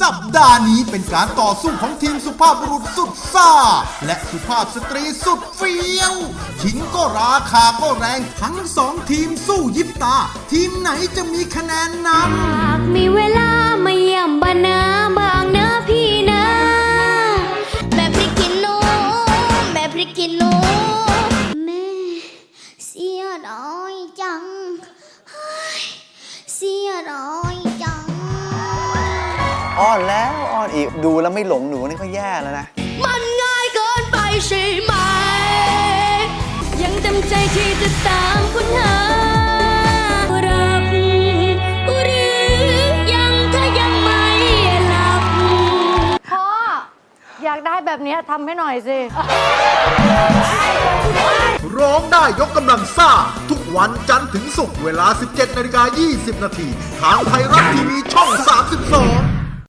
สัปดาห์นี้เป็นการต่อสู้ของทีมสุภาพบุรุษสุดซ่า และสุภาพสตรีสุดเฟี้ยวขิงก็ราคาก็แรงทั้งสองทีมสู้ยิบตา ทีมไหนจะมีคะแนนนำ อ้อนแล้วอ้อนอีกดูแล้วไม่หลงหนูนี่ก็แย่แล้วนะ มันง่ายเกินไปใช่ไหม ยังจำใจที่จะตามคุณหารับหรือยังถ้ายังไม่หลับ พ่อ อยากได้แบบเนี้ยทำให้หน่อยสิ ร้องได้ยกกำลังซ่า ทุกวันจันทร์ถึงศุกร์เวลา 17นาฬิกา20 นาที ทางไทยรัฐทีวีช่อง32